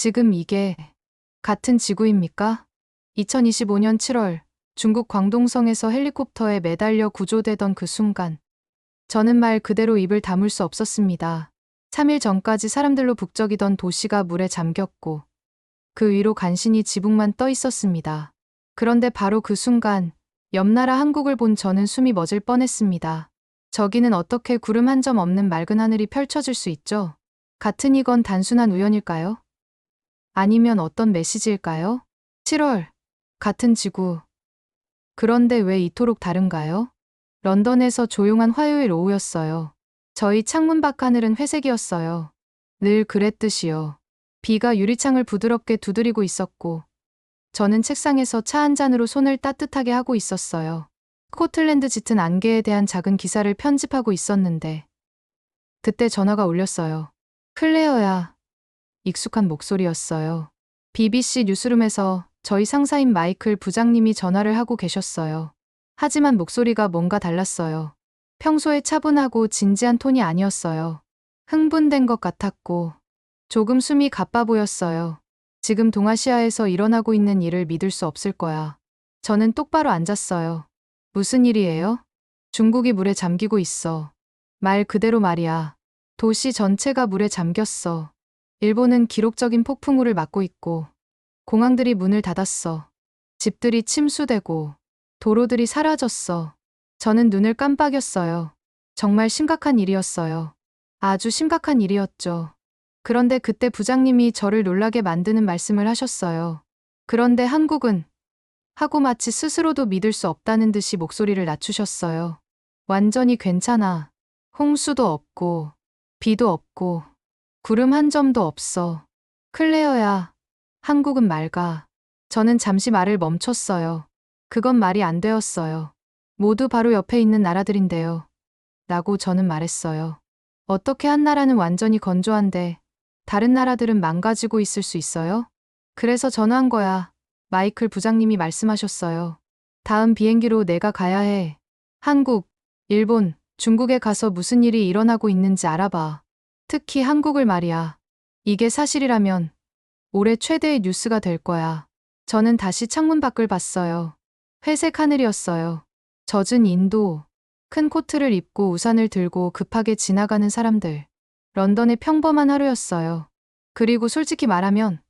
지금 이게 같은 지구입니까? 2025년 7월 중국 광동성에서 헬리콥터에 매달려 구조되던 그 순간 저는 말 그대로 입을 다물 수 없었습니다. 3일 전까지 사람들로 북적이던 도시가 물에 잠겼고 그 위로 간신히 지붕만 떠 있었습니다. 그런데 바로 그 순간 옆 나라 한국을 본 저는 숨이 멎을 뻔했습니다. 저기는 어떻게 구름 한 점 없는 맑은 하늘이 펼쳐질 수 있죠? 같은 이건 단순한 우연일까요? 아니면 어떤 메시지일까요? 7월, 같은 지구. 그런데 왜 이토록 다른가요? 런던에서 조용한 화요일 오후였어요. 저희 창문 밖 하늘은 회색이었어요. 늘 그랬듯이요. 비가 유리창을 부드럽게 두드리고 있었고, 저는 책상에서 차 한 잔으로 손을 따뜻하게 하고 있었어요. 스코틀랜드 짙은 안개에 대한 작은 기사를 편집하고 있었는데, 그때 전화가 울렸어요. 클레어야. 익숙한 목소리였어요. BBC 뉴스룸에서 저희 상사인 마이클 부장님이 전화를 하고 계셨어요. 하지만 목소리가 뭔가 달랐어요. 평소에 차분하고 진지한 톤이 아니었어요. 흥분된 것 같았고, 조금 숨이 가빠 보였어요. 지금 동아시아에서 일어나고 있는 일을 믿을 수 없을 거야. 저는 똑바로 앉았어요. 무슨 일이에요? 중국이 물에 잠기고 있어. 말 그대로 말이야. 도시 전체가 물에 잠겼어. 일본은 기록적인 폭풍우를 맞고 있고, 공항들이 문을 닫았어. 집들이 침수되고, 도로들이 사라졌어. 저는 눈을 깜빡였어요. 정말 심각한 일이었어요. 아주 심각한 일이었죠. 그런데 그때 부장님이 저를 놀라게 만드는 말씀을 하셨어요. 그런데 한국은 하고 마치 스스로도 믿을 수 없다는 듯이 목소리를 낮추셨어요. 완전히 괜찮아. 홍수도 없고, 비도 없고, 구름 한 점도 없어. 클레어야, 한국은 맑아. 저는 잠시 말을 멈췄어요. 그건 말이 안 되었어요. 모두 바로 옆에 있는 나라들인데요. 라고 저는 말했어요. 어떻게 한 나라는 완전히 건조한데 다른 나라들은 망가지고 있을 수 있어요? 그래서 전화한 거야. 마이클 부장님이 말씀하셨어요. 다음 비행기로 내가 가야 해. 한국, 일본, 중국에 가서 무슨 일이 일어나고 있는지 알아봐. 특히 한국을 말이야. 이게 사실이라면 올해 최대의 뉴스가 될 거야. 저는 다시 창문 밖을 봤어요. 회색 하늘이었어요. 젖은 인도, 큰 코트를 입고 우산을 들고 급하게 지나가는 사람들. 런던의 평범한 하루였어요. 그리고 솔직히 말하면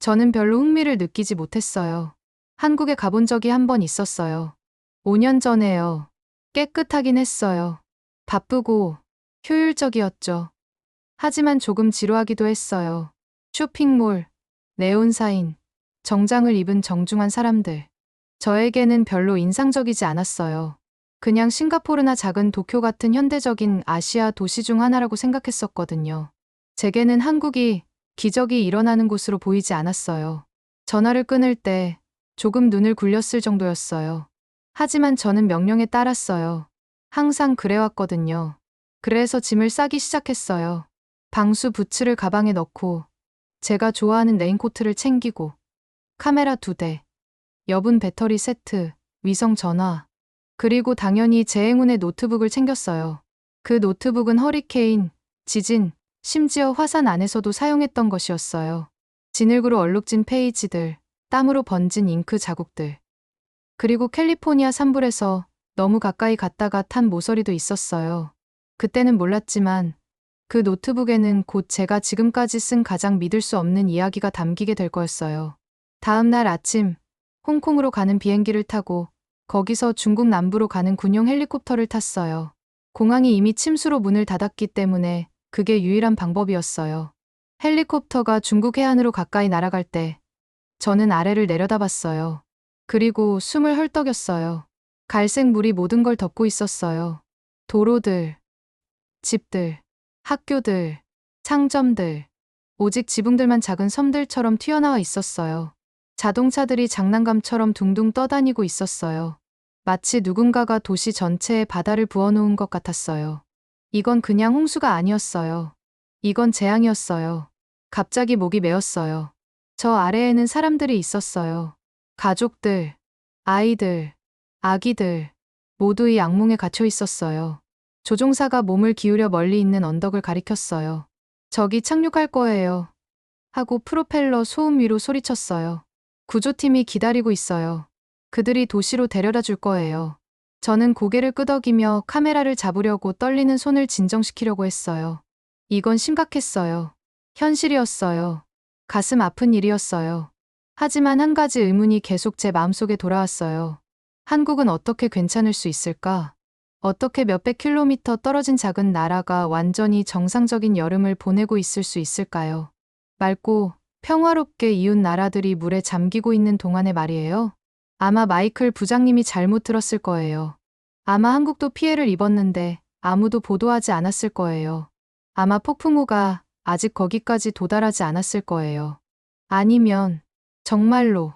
저는 별로 흥미를 느끼지 못했어요. 한국에 가본 적이 한 번 있었어요. 5년 전에요. 깨끗하긴 했어요. 바쁘고 효율적이었죠. 하지만 조금 지루하기도 했어요. 쇼핑몰, 네온사인, 정장을 입은 정중한 사람들. 저에게는 별로 인상적이지 않았어요. 그냥 싱가포르나 작은 도쿄 같은 현대적인 아시아 도시 중 하나라고 생각했었거든요. 제게는 한국이 기적이 일어나는 곳으로 보이지 않았어요. 전화를 끊을 때 조금 눈을 굴렸을 정도였어요. 하지만 저는 명령에 따랐어요. 항상 그래왔거든요. 그래서 짐을 싸기 시작했어요. 방수 부츠를 가방에 넣고 제가 좋아하는 레인코트를 챙기고 카메라 두 대, 여분 배터리 세트, 위성 전화, 그리고 당연히 제 행운의 노트북을 챙겼어요. 그 노트북은 허리케인, 지진, 심지어 화산 안에서도 사용했던 것이었어요. 진흙으로 얼룩진 페이지들, 땀으로 번진 잉크 자국들. 그리고 캘리포니아 산불에서 너무 가까이 갔다가 탄 모서리도 있었어요. 그때는 몰랐지만 그 노트북에는 곧 제가 지금까지 쓴 가장 믿을 수 없는 이야기가 담기게 될 거였어요. 다음 날 아침, 홍콩으로 가는 비행기를 타고 거기서 중국 남부로 가는 군용 헬리콥터를 탔어요. 공항이 이미 침수로 문을 닫았기 때문에 그게 유일한 방법이었어요. 헬리콥터가 중국 해안으로 가까이 날아갈 때 저는 아래를 내려다봤어요. 그리고 숨을 헐떡였어요. 갈색 물이 모든 걸 덮고 있었어요. 도로들, 집들, 학교들, 상점들, 오직 지붕들만 작은 섬들처럼 튀어나와 있었어요. 자동차들이 장난감처럼 둥둥 떠다니고 있었어요. 마치 누군가가 도시 전체에 바다를 부어놓은 것 같았어요. 이건 그냥 홍수가 아니었어요. 이건 재앙이었어요. 갑자기 목이 메었어요. 저 아래에는 사람들이 있었어요. 가족들, 아이들, 아기들, 모두 이 악몽에 갇혀 있었어요. 조종사가 몸을 기울여 멀리 있는 언덕을 가리켰어요. 저기 착륙할 거예요. 하고 프로펠러 소음 위로 소리쳤어요. 구조팀이 기다리고 있어요. 그들이 도시로 데려다 줄 거예요. 저는 고개를 끄덕이며 카메라를 잡으려고 떨리는 손을 진정시키려고 했어요. 이건 심각했어요. 현실이었어요. 가슴 아픈 일이었어요. 하지만 한 가지 의문이 계속 제 마음속에 돌아왔어요. 한국은 어떻게 괜찮을 수 있을까? 어떻게 몇백 킬로미터 떨어진 작은 나라가 완전히 정상적인 여름을 보내고 있을 수 있을까요? 맑고 평화롭게 이웃 나라들이 물에 잠기고 있는 동안에 말이에요. 아마 마이클 부장님이 잘못 들었을 거예요. 아마 한국도 피해를 입었는데 아무도 보도하지 않았을 거예요. 아마 폭풍우가 아직 거기까지 도달하지 않았을 거예요. 아니면 정말로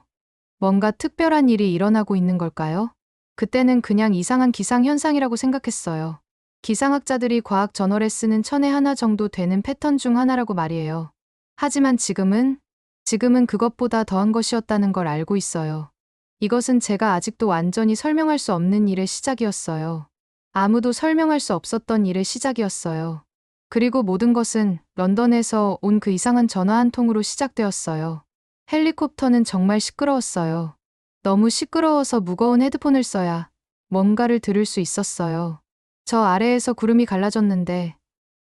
뭔가 특별한 일이 일어나고 있는 걸까요? 그때는 그냥 이상한 기상 현상이라고 생각했어요. 기상학자들이 과학 저널에 쓰는 천에 하나 정도 되는 패턴 중 하나라고 말이에요. 하지만 지금은 지금은 그것보다 더한 것이었다는 걸 알고 있어요. 이것은 제가 아직도 완전히 설명할 수 없는 일의 시작이었어요. 아무도 설명할 수 없었던 일의 시작이었어요. 그리고 모든 것은 런던에서 온 그 이상한 전화 한 통으로 시작되었어요. 헬리콥터는 정말 시끄러웠어요. 너무 시끄러워서 무거운 헤드폰을 써야 뭔가를 들을 수 있었어요. 저 아래에서 구름이 갈라졌는데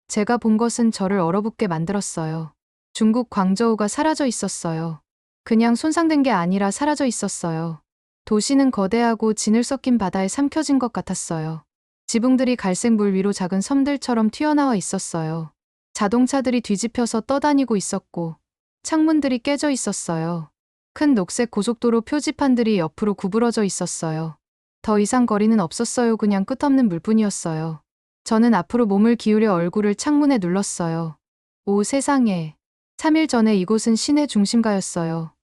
제가 본 것은 저를 얼어붙게 만들었어요. 중국 광저우가 사라져 있었어요. 그냥 손상된 게 아니라 사라져 있었어요. 도시는 거대하고 진을 섞인 바다에 삼켜진 것 같았어요. 지붕들이 갈색 물 위로 작은 섬들처럼 튀어나와 있었어요. 자동차들이 뒤집혀서 떠다니고 있었고, 창문들이 깨져 있었어요. 큰 녹색 고속도로 표지판들이 옆으로 구부러져 있었어요. 더 이상 거리는 없었어요. 그냥 끝없는 물뿐이었어요. 저는 앞으로 몸을 기울여 얼굴을 창문에 눌렀어요. 오 세상에. 3일 전에 이곳은 시내 중심가였어요.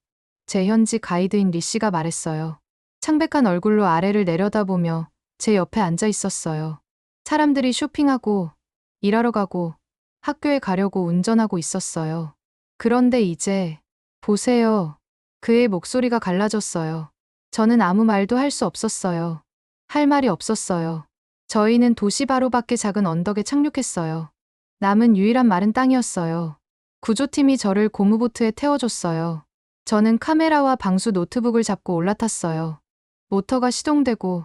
제 현지 가이드인 리 씨가 말했어요. 창백한 얼굴로 아래를 내려다보며 제 옆에 앉아 있었어요. 사람들이 쇼핑하고, 일하러 가고, 학교에 가려고 운전하고 있었어요. 그런데 이제, 보세요. 그의 목소리가 갈라졌어요. 저는 아무 말도 할 수 없었어요. 할 말이 없었어요. 저희는 도시 바로 밖의 작은 언덕에 착륙했어요. 남은 유일한 마른 땅이었어요. 구조팀이 저를 고무보트에 태워줬어요. 저는 카메라와 방수 노트북을 잡고 올라탔어요. 모터가 시동되고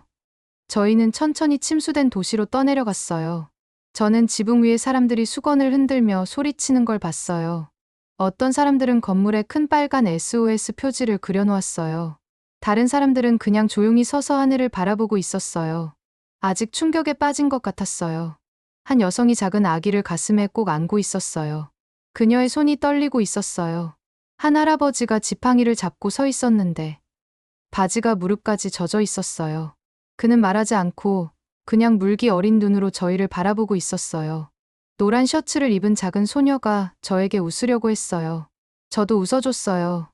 저희는 천천히 침수된 도시로 떠내려갔어요. 저는 지붕 위에 사람들이 수건을 흔들며 소리치는 걸 봤어요. 어떤 사람들은 건물에 큰 빨간 SOS 표지를 그려놓았어요. 다른 사람들은 그냥 조용히 서서 하늘을 바라보고 있었어요. 아직 충격에 빠진 것 같았어요. 한 여성이 작은 아기를 가슴에 꼭 안고 있었어요. 그녀의 손이 떨리고 있었어요. 한 할아버지가 지팡이를 잡고 서 있었는데 바지가 무릎까지 젖어 있었어요. 그는 말하지 않고 그냥 물기 어린 눈으로 저희를 바라보고 있었어요. 노란 셔츠를 입은 작은 소녀가 저에게 웃으려고 했어요. 저도 웃어줬어요.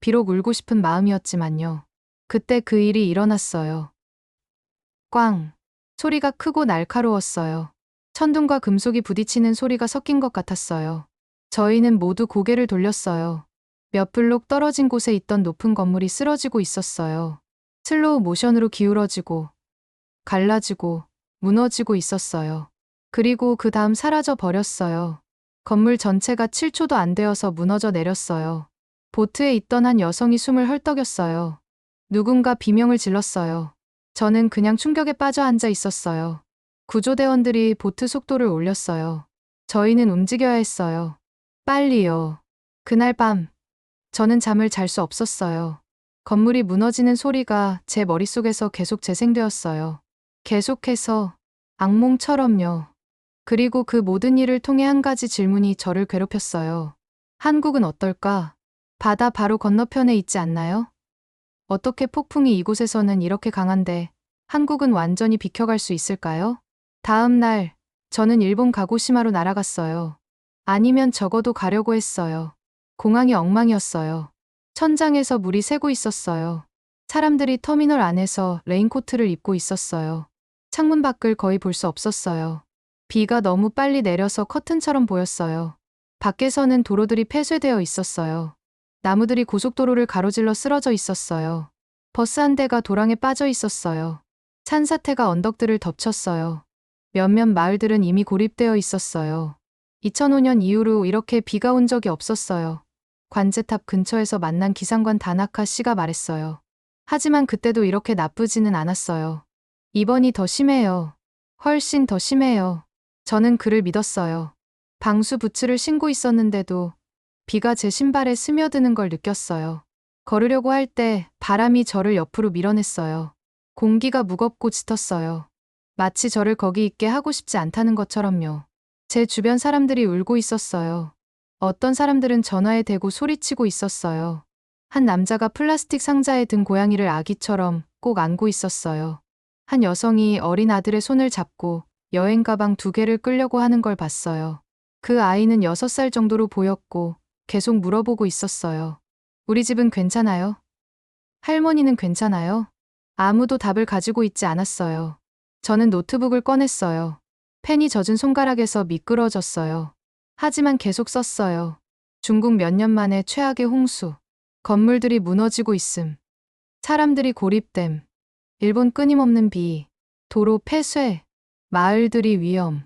비록 울고 싶은 마음이었지만요. 그때 그 일이 일어났어요. 꽝. 소리가 크고 날카로웠어요. 천둥과 금속이 부딪히는 소리가 섞인 것 같았어요. 저희는 모두 고개를 돌렸어요. 몇 블록 떨어진 곳에 있던 높은 건물이 쓰러지고 있었어요. 슬로우 모션으로 기울어지고, 갈라지고, 무너지고 있었어요. 그리고 그 다음 사라져 버렸어요. 건물 전체가 7초도 안 되어서 무너져 내렸어요. 보트에 있던 한 여성이 숨을 헐떡였어요. 누군가 비명을 질렀어요. 저는 그냥 충격에 빠져 앉아 있었어요. 구조대원들이 보트 속도를 올렸어요. 저희는 움직여야 했어요. 빨리요. 그날 밤, 저는 잠을 잘 수 없었어요. 건물이 무너지는 소리가 제 머릿속에서 계속 재생되었어요. 계속해서 악몽처럼요. 그리고 그 모든 일을 통해 한 가지 질문이 저를 괴롭혔어요. 한국은 어떨까? 바다 바로 건너편에 있지 않나요? 어떻게 폭풍이 이곳에서는 이렇게 강한데 한국은 완전히 비켜갈 수 있을까요? 다음 날, 저는 일본 가고시마로 날아갔어요. 아니면 적어도 가려고 했어요. 공항이 엉망이었어요. 천장에서 물이 새고 있었어요. 사람들이 터미널 안에서 레인코트를 입고 있었어요. 창문 밖을 거의 볼 수 없었어요. 비가 너무 빨리 내려서 커튼처럼 보였어요. 밖에서는 도로들이 폐쇄되어 있었어요. 나무들이 고속도로를 가로질러 쓰러져 있었어요. 버스 한 대가 도랑에 빠져 있었어요. 산사태가 언덕들을 덮쳤어요. 몇몇 마을들은 이미 고립되어 있었어요. 2005년 이후로 이렇게 비가 온 적이 없었어요. 관제탑 근처에서 만난 기상관 다나카 씨가 말했어요. 하지만 그때도 이렇게 나쁘지는 않았어요. 이번이 더 심해요. 훨씬 더 심해요. 저는 그를 믿었어요. 방수 부츠를 신고 있었는데도 비가 제 신발에 스며드는 걸 느꼈어요. 걸으려고 할 때 바람이 저를 옆으로 밀어냈어요. 공기가 무겁고 짙었어요. 마치 저를 거기 있게 하고 싶지 않다는 것처럼요. 제 주변 사람들이 울고 있었어요. 어떤 사람들은 전화에 대고 소리치고 있었어요. 한 남자가 플라스틱 상자에 든 고양이를 아기처럼 꼭 안고 있었어요. 한 여성이 어린 아들의 손을 잡고 여행 가방 두 개를 끌려고 하는 걸 봤어요. 그 아이는 6살 정도로 보였고 계속 물어보고 있었어요. 우리 집은 괜찮아요? 할머니는 괜찮아요? 아무도 답을 가지고 있지 않았어요. 저는 노트북을 꺼냈어요. 펜이 젖은 손가락에서 미끄러졌어요. 하지만 계속 썼어요. 중국 몇 년 만에 최악의 홍수. 건물들이 무너지고 있음. 사람들이 고립됨. 일본 끊임없는 비. 도로 폐쇄. 마을들이 위험.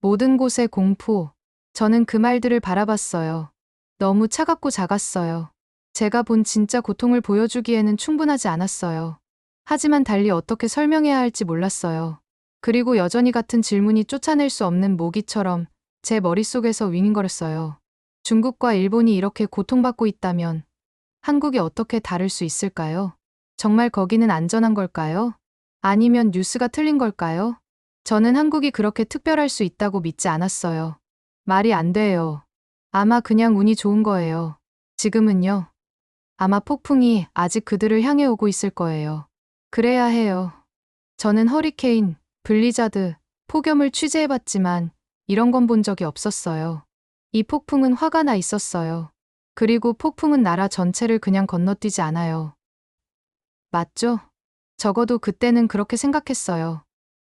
모든 곳에 공포. 저는 그 말들을 바라봤어요. 너무 차갑고 작았어요. 제가 본 진짜 고통을 보여주기에는 충분하지 않았어요. 하지만 달리 어떻게 설명해야 할지 몰랐어요. 그리고 여전히 같은 질문이 쫓아낼 수 없는 모기처럼 제 머릿속에서 윙윙거렸어요. 중국과 일본이 이렇게 고통받고 있다면 한국이 어떻게 다를 수 있을까요? 정말 거기는 안전한 걸까요? 아니면 뉴스가 틀린 걸까요? 저는 한국이 그렇게 특별할 수 있다고 믿지 않았어요. 말이 안 돼요. 아마 그냥 운이 좋은 거예요. 지금은요. 아마 폭풍이 아직 그들을 향해 오고 있을 거예요. 그래야 해요. 저는 허리케인, 블리자드, 폭염을 취재해봤지만 이런 건 본 적이 없었어요. 이 폭풍은 화가 나 있었어요. 그리고 폭풍은 나라 전체를 그냥 건너뛰지 않아요. 맞죠? 적어도 그때는 그렇게 생각했어요.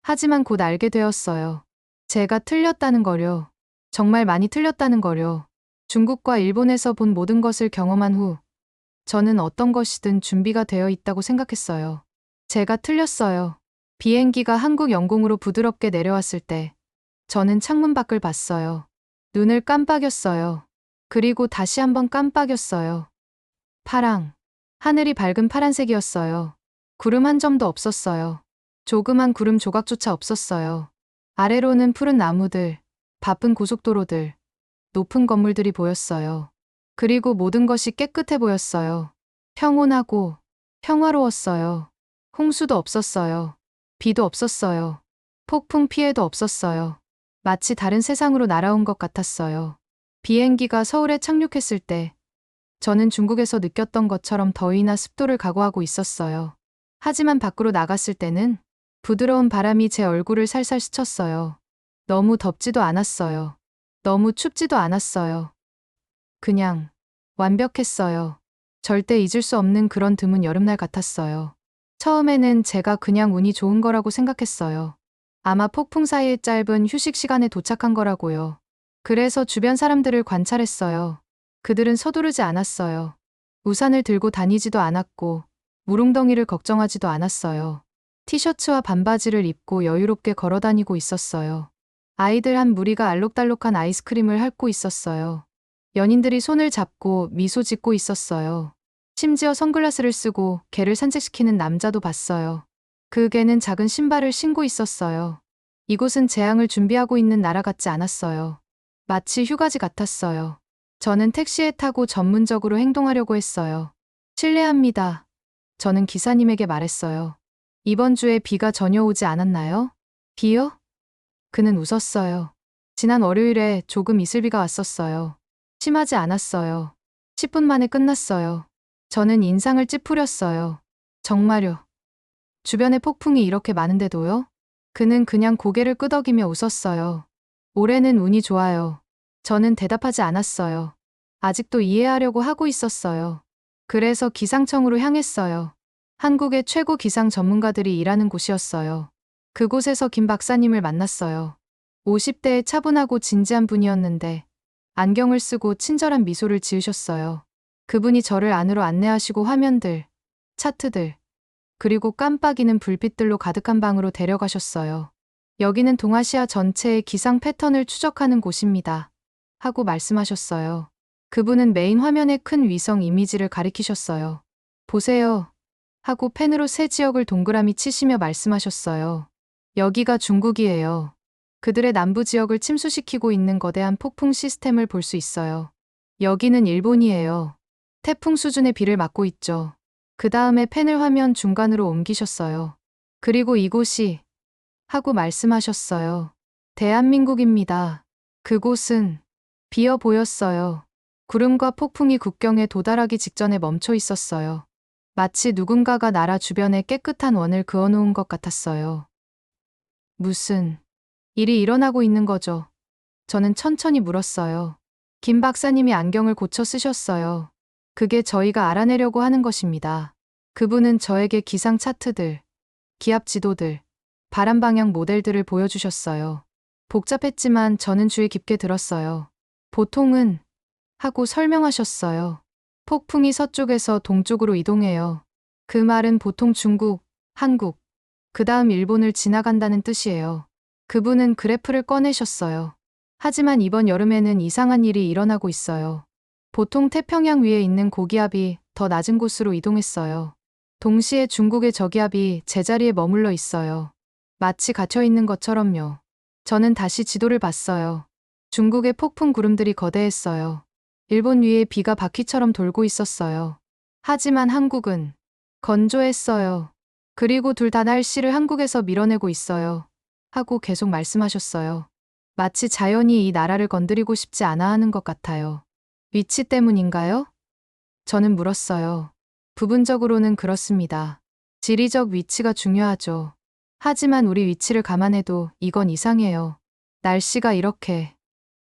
하지만 곧 알게 되었어요. 제가 틀렸다는 거려. 정말 많이 틀렸다는 거려. 중국과 일본에서 본 모든 것을 경험한 후, 저는 어떤 것이든 준비가 되어 있다고 생각했어요. 제가 틀렸어요. 비행기가 한국 영공으로 부드럽게 내려왔을 때, 저는 창문 밖을 봤어요. 눈을 깜빡였어요. 그리고 다시 한번 깜빡였어요. 파랑. 하늘이 밝은 파란색이었어요. 구름 한 점도 없었어요. 조그만 구름 조각조차 없었어요. 아래로는 푸른 나무들, 바쁜 고속도로들, 높은 건물들이 보였어요. 그리고 모든 것이 깨끗해 보였어요. 평온하고 평화로웠어요. 홍수도 없었어요. 비도 없었어요. 폭풍 피해도 없었어요. 마치 다른 세상으로 날아온 것 같았어요. 비행기가 서울에 착륙했을 때 저는 중국에서 느꼈던 것처럼 더위나 습도를 각오하고 있었어요. 하지만 밖으로 나갔을 때는 부드러운 바람이 제 얼굴을 살살 스쳤어요. 너무 덥지도 않았어요. 너무 춥지도 않았어요. 그냥 완벽했어요. 절대 잊을 수 없는 그런 드문 여름날 같았어요. 처음에는 제가 그냥 운이 좋은 거라고 생각했어요. 아마 폭풍 사이의 짧은 휴식 시간에 도착한 거라고요. 그래서 주변 사람들을 관찰했어요. 그들은 서두르지 않았어요. 우산을 들고 다니지도 않았고, 무릉덩이를 걱정하지도 않았어요. 티셔츠와 반바지를 입고 여유롭게 걸어 다니고 있었어요. 아이들 한 무리가 알록달록한 아이스크림을 핥고 있었어요. 연인들이 손을 잡고 미소 짓고 있었어요. 심지어 선글라스를 쓰고 개를 산책시키는 남자도 봤어요. 그 개는 작은 신발을 신고 있었어요. 이곳은 재앙을 준비하고 있는 나라 같지 않았어요. 마치 휴가지 같았어요. 저는 택시에 타고 전문적으로 행동하려고 했어요. 실례합니다. 저는 기사님에게 말했어요. 이번 주에 비가 전혀 오지 않았나요? 비요? 그는 웃었어요. 지난 월요일에 조금 이슬비가 왔었어요. 심하지 않았어요. 10분 만에 끝났어요. 저는 인상을 찌푸렸어요. 정말요. 주변에 폭풍이 이렇게 많은데도요? 그는 그냥 고개를 끄덕이며 웃었어요. 올해는 운이 좋아요. 저는 대답하지 않았어요. 아직도 이해하려고 하고 있었어요. 그래서 기상청으로 향했어요. 한국의 최고 기상 전문가들이 일하는 곳이었어요. 그곳에서 김 박사님을 만났어요. 50대의 차분하고 진지한 분이었는데 안경을 쓰고 친절한 미소를 지으셨어요. 그분이 저를 안으로 안내하시고 화면들, 차트들, 그리고 깜빡이는 불빛들로 가득한 방으로 데려가셨어요. 여기는 동아시아 전체의 기상 패턴을 추적하는 곳입니다. 하고 말씀하셨어요. 그분은 메인 화면의 큰 위성 이미지를 가리키셨어요. 보세요. 하고 펜으로 새 지역을 동그라미 치시며 말씀하셨어요. 여기가 중국이에요. 그들의 남부 지역을 침수시키고 있는 거대한 폭풍 시스템을 볼 수 있어요. 여기는 일본이에요. 태풍 수준의 비를 맞고 있죠. 그 다음에 펜을 화면 중간으로 옮기셨어요. 그리고 이곳이 하고 말씀하셨어요. 대한민국입니다. 그곳은 비어 보였어요. 구름과 폭풍이 국경에 도달하기 직전에 멈춰 있었어요. 마치 누군가가 나라 주변에 깨끗한 원을 그어놓은 것 같았어요. 무슨 일이 일어나고 있는 거죠? 저는 천천히 물었어요. 김 박사님이 안경을 고쳐 쓰셨어요. 그게 저희가 알아내려고 하는 것입니다. 그분은 저에게 기상 차트들, 기압 지도들, 바람 방향 모델들을 보여주셨어요. 복잡했지만 저는 주의 깊게 들었어요. 보통은 하고 설명하셨어요. 폭풍이 서쪽에서 동쪽으로 이동해요. 그 말은 보통 중국, 한국, 그 다음 일본을 지나간다는 뜻이에요. 그분은 그래프를 꺼내셨어요. 하지만 이번 여름에는 이상한 일이 일어나고 있어요. 보통 태평양 위에 있는 고기압이 더 낮은 곳으로 이동했어요. 동시에 중국의 저기압이 제자리에 머물러 있어요. 마치 갇혀 있는 것처럼요. 저는 다시 지도를 봤어요. 중국의 폭풍 구름들이 거대했어요. 일본 위에 비가 바퀴처럼 돌고 있었어요. 하지만 한국은 건조했어요. 그리고 둘 다 날씨를 한국에서 밀어내고 있어요. 하고 계속 말씀하셨어요. 마치 자연이 이 나라를 건드리고 싶지 않아 하는 것 같아요. 위치 때문인가요? 저는 물었어요. 부분적으로는 그렇습니다. 지리적 위치가 중요하죠. 하지만 우리 위치를 감안해도 이건 이상해요. 날씨가 이렇게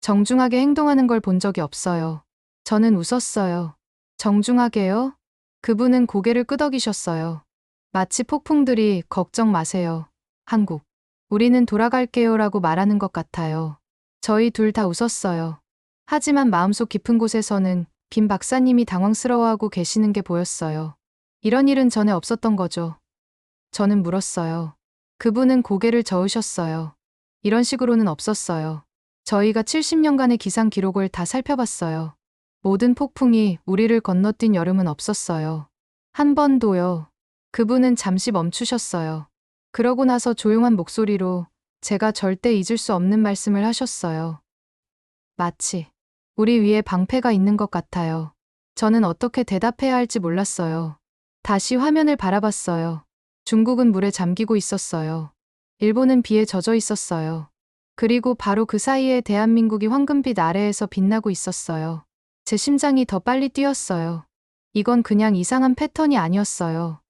정중하게 행동하는 걸 본 적이 없어요. 저는 웃었어요. 정중하게요? 그분은 고개를 끄덕이셨어요. 마치 폭풍들이 걱정 마세요. 한국. 우리는 돌아갈게요 라고 말하는 것 같아요. 저희 둘 다 웃었어요. 하지만 마음속 깊은 곳에서는 김 박사님이 당황스러워하고 계시는 게 보였어요. 이런 일은 전에 없었던 거죠. 저는 물었어요. 그분은 고개를 저으셨어요. 이런 식으로는 없었어요. 저희가 70년간의 기상 기록을 다 살펴봤어요. 모든 폭풍이 우리를 건너뛴 여름은 없었어요. 한 번도요. 그분은 잠시 멈추셨어요. 그러고 나서 조용한 목소리로 제가 절대 잊을 수 없는 말씀을 하셨어요. 마치 우리 위에 방패가 있는 것 같아요. 저는 어떻게 대답해야 할지 몰랐어요. 다시 화면을 바라봤어요. 중국은 물에 잠기고 있었어요. 일본은 비에 젖어 있었어요. 그리고 바로 그 사이에 대한민국이 황금빛 아래에서 빛나고 있었어요. 제 심장이 더 빨리 뛰었어요. 이건 그냥 이상한 패턴이 아니었어요.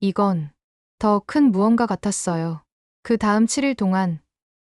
이건 더 큰 무언가 같았어요. 그 다음 7일 동안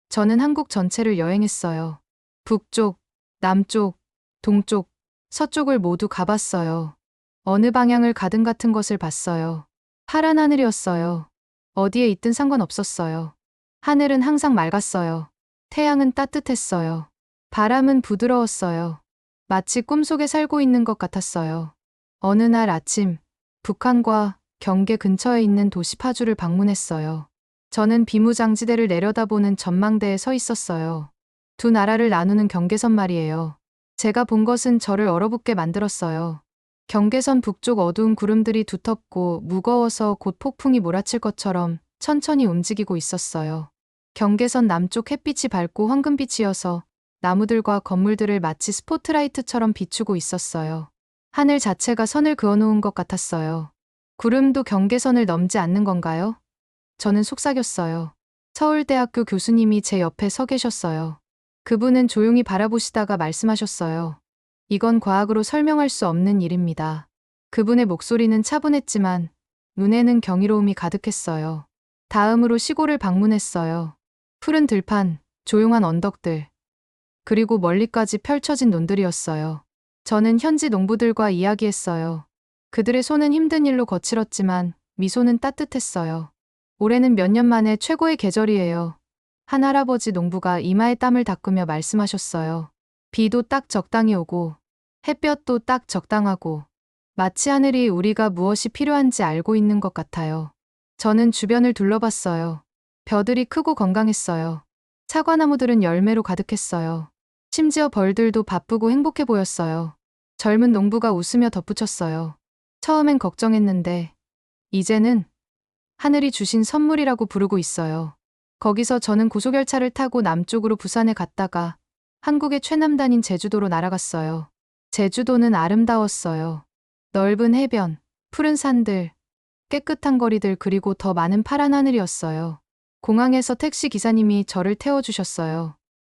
저는 한국 전체를 여행했어요. 북쪽, 남쪽, 동쪽, 서쪽을 모두 가봤어요. 어느 방향을 가든 같은 것을 봤어요. 파란 하늘이었어요. 어디에 있든 상관없었어요. 하늘은 항상 맑았어요. 태양은 따뜻했어요. 바람은 부드러웠어요. 마치 꿈속에 살고 있는 것 같았어요. 어느 날 아침, 북한과 경계 근처에 있는 도시 파주를 방문했어요. 저는 비무장지대를 내려다보는 전망대에 서 있었어요. 두 나라를 나누는 경계선 말이에요. 제가 본 것은 저를 얼어붙게 만들었어요. 경계선 북쪽 어두운 구름들이 두텁고 무거워서 곧 폭풍이 몰아칠 것처럼 천천히 움직이고 있었어요. 경계선 남쪽 햇빛이 밝고 황금빛이어서 나무들과 건물들을 마치 스포트라이트처럼 비추고 있었어요. 하늘 자체가 선을 그어놓은 것 같았어요. 구름도 경계선을 넘지 않는 건가요? 저는 속삭였어요. 서울대학교 교수님이 제 옆에 서 계셨어요. 그분은 조용히 바라보시다가 말씀하셨어요. 이건 과학으로 설명할 수 없는 일입니다. 그분의 목소리는 차분했지만 눈에는 경이로움이 가득했어요. 다음으로 시골을 방문했어요. 푸른 들판, 조용한 언덕들, 그리고 멀리까지 펼쳐진 논들이었어요. 저는 현지 농부들과 이야기했어요. 그들의 손은 힘든 일로 거칠었지만 미소는 따뜻했어요. 올해는 몇 년 만에 최고의 계절이에요. 한 할아버지 농부가 이마에 땀을 닦으며 말씀하셨어요. 비도 딱 적당히 오고 햇볕도 딱 적당하고 마치 하늘이 우리가 무엇이 필요한지 알고 있는 것 같아요. 저는 주변을 둘러봤어요. 벼들이 크고 건강했어요. 사과나무들은 열매로 가득했어요. 심지어 벌들도 바쁘고 행복해 보였어요. 젊은 농부가 웃으며 덧붙였어요. 처음엔 걱정했는데, 이제는 하늘이 주신 선물이라고 부르고 있어요. 거기서 저는 고속열차를 타고 남쪽으로 부산에 갔다가 한국의 최남단인 제주도로 날아갔어요. 제주도는 아름다웠어요. 넓은 해변, 푸른 산들, 깨끗한 거리들 그리고 더 많은 파란 하늘이었어요. 공항에서 택시 기사님이 저를 태워주셨어요.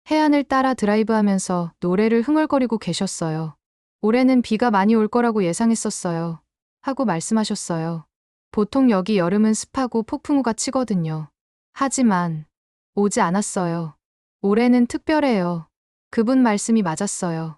해안을 따라 드라이브하면서 노래를 흥얼거리고 계셨어요. 올해는 비가 많이 올 거라고 예상했었어요. 하고 말씀하셨어요. 보통 여기 여름은 습하고 폭풍우가 치거든요. 하지만 오지 않았어요. 올해는 특별해요. 그분 말씀이 맞았어요.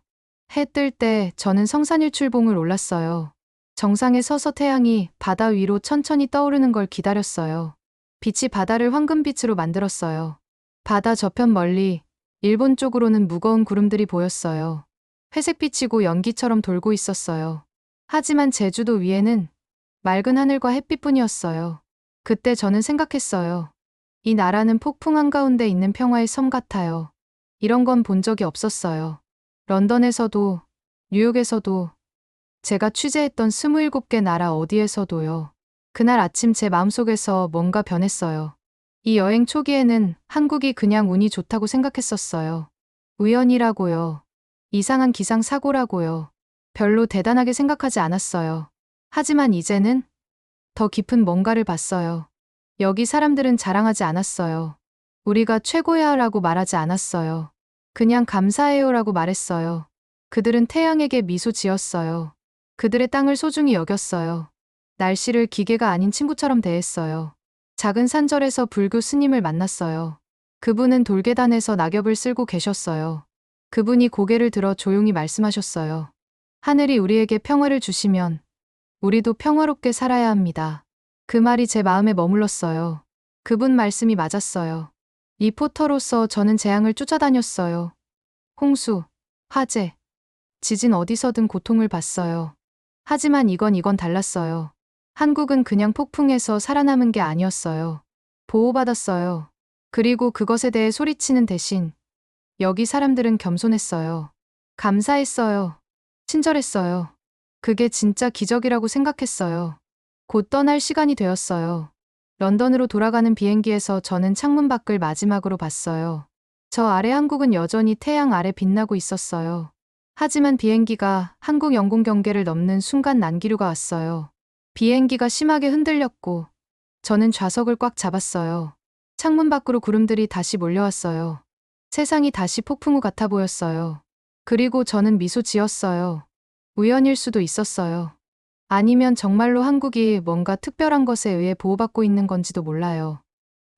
해 뜰 때 저는 성산일출봉을 올랐어요. 정상에 서서 태양이 바다 위로 천천히 떠오르는 걸 기다렸어요. 빛이 바다를 황금빛으로 만들었어요. 바다 저편 멀리 일본 쪽으로는 무거운 구름들이 보였어요. 회색빛이고 연기처럼 돌고 있었어요. 하지만 제주도 위에는 맑은 하늘과 햇빛뿐이었어요. 그때 저는 생각했어요. 이 나라는 폭풍 한가운데 있는 평화의 섬 같아요. 이런 건 본 적이 없었어요. 런던에서도, 뉴욕에서도, 제가 취재했던 27개 나라 어디에서도요. 그날 아침 제 마음속에서 뭔가 변했어요. 이 여행 초기에는 한국이 그냥 운이 좋다고 생각했었어요. 우연이라고요. 이상한 기상 사고라고요. 별로 대단하게 생각하지 않았어요. 하지만 이제는 더 깊은 뭔가를 봤어요. 여기 사람들은 자랑하지 않았어요. 우리가 최고야 라고 말하지 않았어요. 그냥 감사해요 라고 말했어요. 그들은 태양에게 미소 지었어요. 그들의 땅을 소중히 여겼어요. 날씨를 기계가 아닌 친구처럼 대했어요. 작은 산절에서 불교 스님을 만났어요. 그분은 돌계단에서 낙엽을 쓸고 계셨어요. 그분이 고개를 들어 조용히 말씀하셨어요. 하늘이 우리에게 평화를 주시면 우리도 평화롭게 살아야 합니다. 그 말이 제 마음에 머물렀어요. 그분 말씀이 맞았어요. 리포터로서 저는 재앙을 쫓아다녔어요. 홍수, 화재, 지진 어디서든 고통을 봤어요. 하지만 이건 이건 달랐어요. 한국은 그냥 폭풍에서 살아남은 게 아니었어요. 보호받았어요. 그리고 그것에 대해 소리치는 대신 여기 사람들은 겸손했어요. 감사했어요. 친절했어요. 그게 진짜 기적이라고 생각했어요. 곧 떠날 시간이 되었어요. 런던으로 돌아가는 비행기에서 저는 창문 밖을 마지막으로 봤어요. 저 아래 한국은 여전히 태양 아래 빛나고 있었어요. 하지만 비행기가 한국 영공 경계를 넘는 순간 난기류가 왔어요. 비행기가 심하게 흔들렸고 저는 좌석을 꽉 잡았어요. 창문 밖으로 구름들이 다시 몰려왔어요. 세상이 다시 폭풍우 같아 보였어요. 그리고 저는 미소 지었어요. 우연일 수도 있었어요. 아니면 정말로 한국이 뭔가 특별한 것에 의해 보호받고 있는 건지도 몰라요.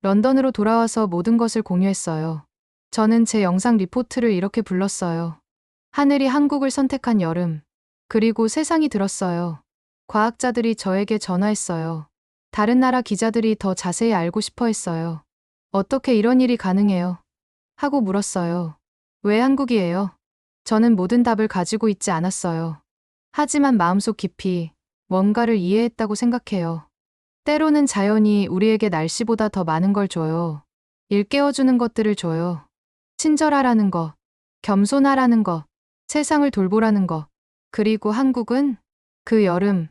런던으로 돌아와서 모든 것을 공유했어요. 저는 제 영상 리포트를 이렇게 불렀어요. 하늘이 한국을 선택한 여름. 그리고 세상이 들었어요. 과학자들이 저에게 전화했어요. 다른 나라 기자들이 더 자세히 알고 싶어 했어요. 어떻게 이런 일이 가능해요? 하고 물었어요. 왜 한국이에요? 저는 모든 답을 가지고 있지 않았어요. 하지만 마음속 깊이 뭔가를 이해했다고 생각해요. 때로는 자연이 우리에게 날씨보다 더 많은 걸 줘요. 일깨워주는 것들을 줘요. 친절하라는 것, 겸손하라는 것, 세상을 돌보라는 것. 그리고 한국은 그 여름,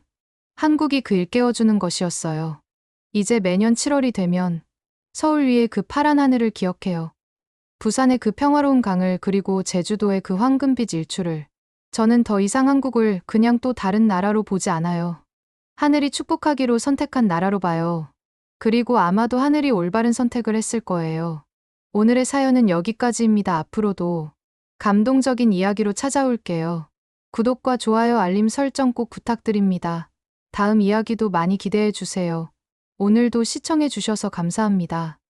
한국이 그 일깨워주는 것이었어요. 이제 매년 7월이 되면 서울 위의 그 파란 하늘을 기억해요. 부산의 그 평화로운 강을 그리고 제주도의 그 황금빛 일출을. 저는 더 이상 한국을 그냥 또 다른 나라로 보지 않아요. 하늘이 축복하기로 선택한 나라로 봐요. 그리고 아마도 하늘이 올바른 선택을 했을 거예요. 오늘의 사연은 여기까지입니다. 앞으로도 감동적인 이야기로 찾아올게요. 구독과 좋아요 알림 설정 꼭 부탁드립니다. 다음 이야기도 많이 기대해 주세요. 오늘도 시청해 주셔서 감사합니다.